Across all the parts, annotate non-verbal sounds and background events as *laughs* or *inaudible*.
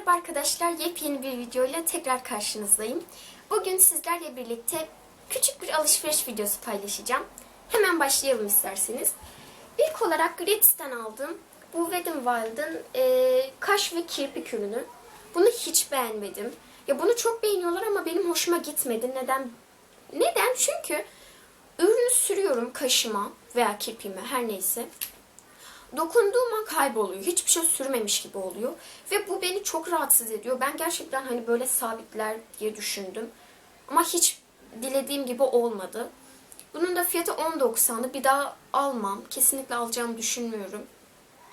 Merhaba arkadaşlar, yepyeni bir videoyla tekrar karşınızdayım. Bugün sizlerle birlikte küçük bir alışveriş videosu paylaşacağım. Hemen başlayalım isterseniz. İlk olarak Gratis'ten aldığım bu Wet n Wild'ın e, kaş ve kirpik ürünü. Bunu hiç beğenmedim. Ya bunu çok beğeniyorlar ama benim hoşuma gitmedi. Neden? Neden? Çünkü ürünü sürüyorum kaşıma veya kirpiğime her neyse. Dokunduğum an kayboluyor. Hiçbir şey sürmemiş gibi oluyor. Ve bu beni çok rahatsız ediyor. Ben gerçekten hani böyle sabitler diye düşündüm. Ama hiç dilediğim gibi olmadı. Bunun da fiyatı 10.90'dı. Bir daha almam. Kesinlikle alacağımı düşünmüyorum.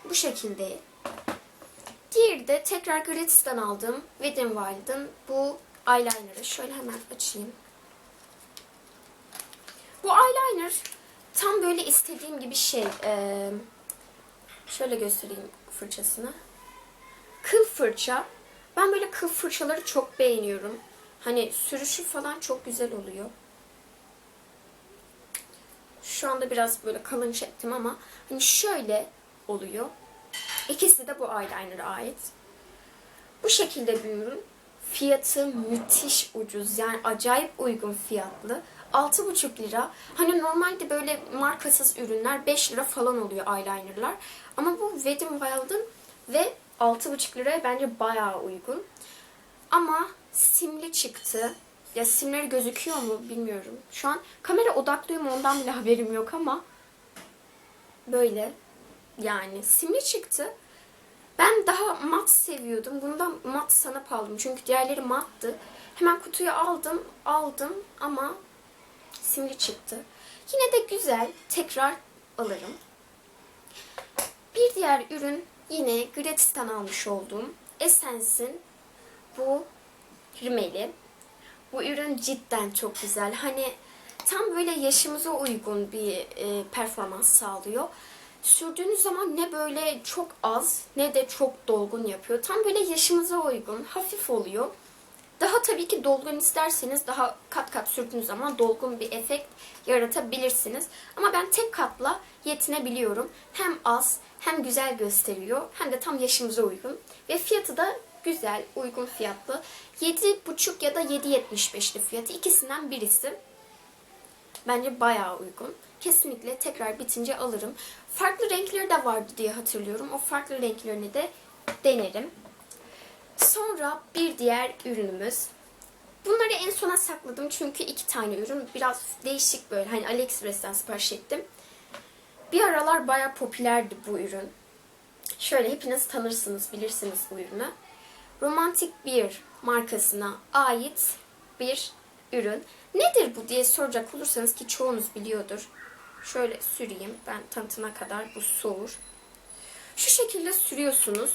Bu şekilde. Diğeri de tekrar Gratis'ten aldığım Wet n Wild'ın bu eyeliner'ı. Şöyle hemen açayım. Bu eyeliner tam böyle istediğim gibi şey. Eee Şöyle göstereyim fırçasını. Kıl fırça. Ben böyle kıl fırçaları çok beğeniyorum. Hani sürüşü falan çok güzel oluyor. Şu anda biraz böyle kalın çektim ama hani şöyle oluyor. İkisi de bu eyeliner'a ait. Bu şekilde bir ürün. Fiyatı müthiş ucuz. Yani acayip uygun fiyatlı. 6,5 lira. Hani normalde böyle markasız ürünler 5 lira falan oluyor eyelinerlar. Ama bu Wet n Wild'ın ve 6,5 liraya bence bayağı uygun. Ama simli çıktı. Ya simleri gözüküyor mu bilmiyorum. Şu an kamera odaklıyor mu ondan bile *laughs* haberim yok ama böyle yani simli çıktı. Ben daha mat seviyordum. Bundan mat sanıp aldım. Çünkü diğerleri mattı. Hemen kutuyu aldım, aldım ama simli çıktı. Yine de güzel. Tekrar alırım. Bir diğer ürün yine Gratis'ten almış olduğum Essence'in bu rimeli. Bu ürün cidden çok güzel. Hani tam böyle yaşımıza uygun bir e, performans sağlıyor. Sürdüğünüz zaman ne böyle çok az ne de çok dolgun yapıyor. Tam böyle yaşımıza uygun, hafif oluyor. Daha tabii ki dolgun isterseniz daha kat kat sürdüğünüz zaman dolgun bir efekt yaratabilirsiniz. Ama ben tek katla yetinebiliyorum. Hem az hem güzel gösteriyor hem de tam yaşımıza uygun. Ve fiyatı da güzel, uygun fiyatlı. 7,5 ya da 7.75'li fiyatı. ikisinden birisi. Bence bayağı uygun. Kesinlikle tekrar bitince alırım. Farklı renkleri de vardı diye hatırlıyorum. O farklı renklerini de denerim. Sonra bir diğer ürünümüz. Bunları en sona sakladım çünkü iki tane ürün biraz değişik böyle. Hani AliExpress'ten sipariş ettim. Bir aralar bayağı popülerdi bu ürün. Şöyle hepiniz tanırsınız, bilirsiniz bu ürünü. Romantic Beer markasına ait bir ürün. Nedir bu diye soracak olursanız ki çoğunuz biliyordur. Şöyle süreyim. Ben tanıtına kadar bu soğur. Şu şekilde sürüyorsunuz.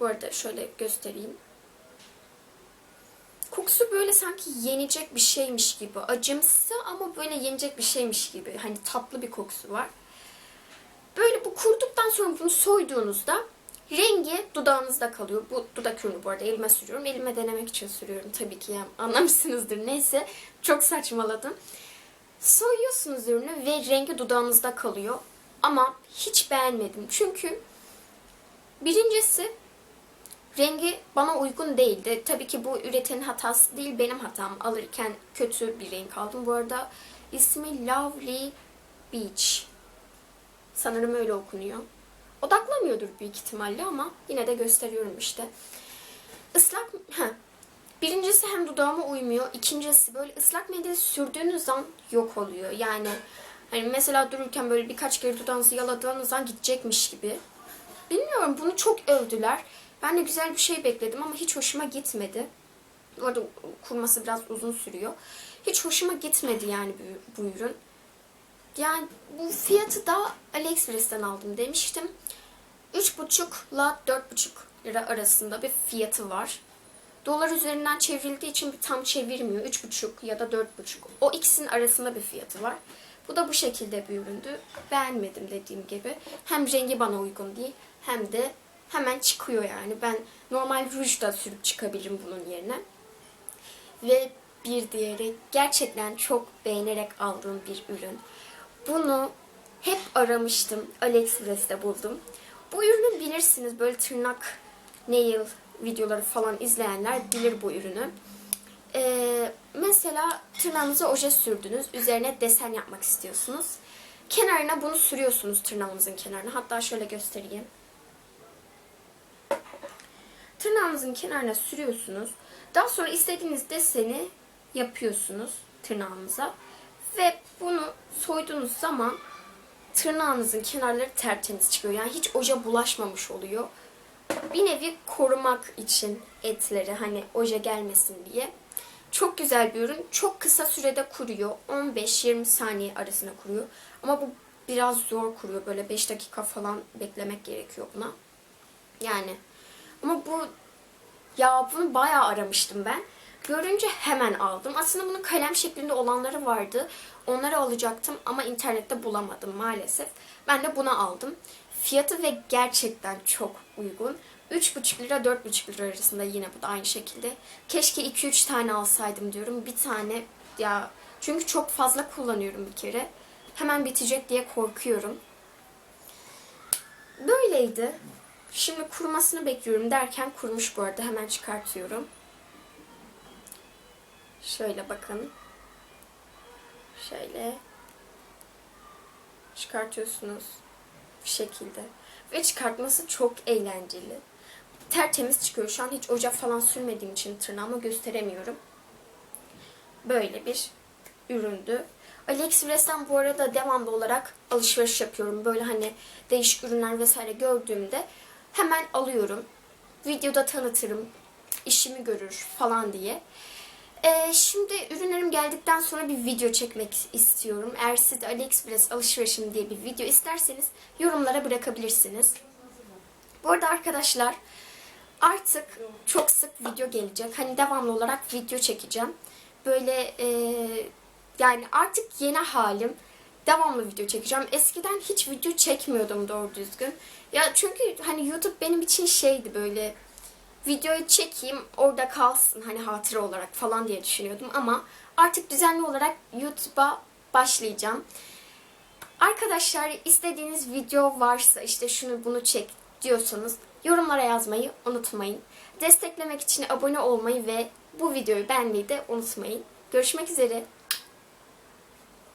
Bu arada şöyle göstereyim. Kokusu böyle sanki yenecek bir şeymiş gibi. Acımsı ama böyle yenecek bir şeymiş gibi. Hani tatlı bir kokusu var. Böyle bu kurduktan sonra bunu soyduğunuzda rengi dudağınızda kalıyor. Bu dudak ürünü bu arada elime sürüyorum. Elime denemek için sürüyorum tabii ki. Yani anlamışsınızdır. Neyse çok saçmaladım. Soyuyorsunuz ürünü ve rengi dudağınızda kalıyor. Ama hiç beğenmedim. Çünkü birincisi rengi bana uygun değildi. Tabii ki bu üretenin hatası değil benim hatam. Alırken kötü bir renk aldım. Bu arada ismi Lovely Beach. Sanırım öyle okunuyor. Odaklamıyordur büyük ihtimalle ama yine de gösteriyorum işte. Islak... Heh. Birincisi hem dudağıma uymuyor. İkincisi böyle ıslak mendil sürdüğünüz zaman yok oluyor. Yani hani mesela dururken böyle birkaç kere dudağınızı yaladığınız zaman gidecekmiş gibi. Bilmiyorum bunu çok övdüler. Ben de güzel bir şey bekledim ama hiç hoşuma gitmedi. Bu arada kurması biraz uzun sürüyor. Hiç hoşuma gitmedi yani bu, bu ürün. Yani bu fiyatı da AliExpress'ten aldım demiştim. 3,5 ile 4,5 lira arasında bir fiyatı var. Dolar üzerinden çevrildiği için tam çevirmiyor. 3,5 ya da 4,5. O ikisinin arasında bir fiyatı var. Bu da bu şekilde bir üründü. Beğenmedim dediğim gibi. Hem rengi bana uygun değil hem de hemen çıkıyor yani. Ben normal ruj da sürüp çıkabilirim bunun yerine. Ve bir diğeri gerçekten çok beğenerek aldığım bir ürün. Bunu hep aramıştım. AliExpress'te buldum. Bu ürünü bilirsiniz böyle tırnak nail videoları falan izleyenler bilir bu ürünü. Ee, mesela tırnağınıza oje sürdünüz. Üzerine desen yapmak istiyorsunuz. Kenarına bunu sürüyorsunuz tırnağınızın kenarına. Hatta şöyle göstereyim. Tırnağınızın kenarına sürüyorsunuz. Daha sonra istediğiniz deseni yapıyorsunuz tırnağınıza. Ve bunu soyduğunuz zaman tırnağınızın kenarları tertemiz çıkıyor. Yani hiç oje bulaşmamış oluyor. Bir nevi korumak için etleri hani oje gelmesin diye. Çok güzel bir ürün. Çok kısa sürede kuruyor. 15-20 saniye arasında kuruyor. Ama bu biraz zor kuruyor. Böyle 5 dakika falan beklemek gerekiyor buna. Yani ama bu ya bunu bayağı aramıştım ben. Görünce hemen aldım. Aslında bunun kalem şeklinde olanları vardı. Onları alacaktım ama internette bulamadım maalesef. Ben de bunu aldım. Fiyatı ve gerçekten çok uygun. 3,5 lira 4,5 lira arasında yine bu da aynı şekilde. Keşke 2-3 tane alsaydım diyorum. Bir tane ya çünkü çok fazla kullanıyorum bir kere. Hemen bitecek diye korkuyorum. Böyleydi. Şimdi kurumasını bekliyorum derken kurumuş bu arada. Hemen çıkartıyorum. Şöyle bakın. Şöyle. Çıkartıyorsunuz. Bu şekilde. Ve çıkartması çok eğlenceli. Tertemiz çıkıyor. Şu an hiç ocak falan sürmediğim için tırnağıma gösteremiyorum. Böyle bir üründü. AliExpress'ten bu arada devamlı olarak alışveriş yapıyorum. Böyle hani değişik ürünler vesaire gördüğümde hemen alıyorum. Videoda tanıtırım. işimi görür falan diye. Ee, şimdi ürünlerim geldikten sonra bir video çekmek istiyorum. Eğer siz de AliExpress alışverişim diye bir video isterseniz yorumlara bırakabilirsiniz. Bu arada arkadaşlar artık çok sık video gelecek. Hani devamlı olarak video çekeceğim. Böyle e, yani artık yeni halim. Devamlı video çekeceğim. Eskiden hiç video çekmiyordum doğru düzgün. Ya çünkü hani YouTube benim için şeydi böyle videoyu çekeyim orada kalsın hani hatıra olarak falan diye düşünüyordum ama artık düzenli olarak YouTube'a başlayacağım. Arkadaşlar istediğiniz video varsa işte şunu bunu çek diyorsanız yorumlara yazmayı unutmayın. Desteklemek için abone olmayı ve bu videoyu beğenmeyi de unutmayın. Görüşmek üzere.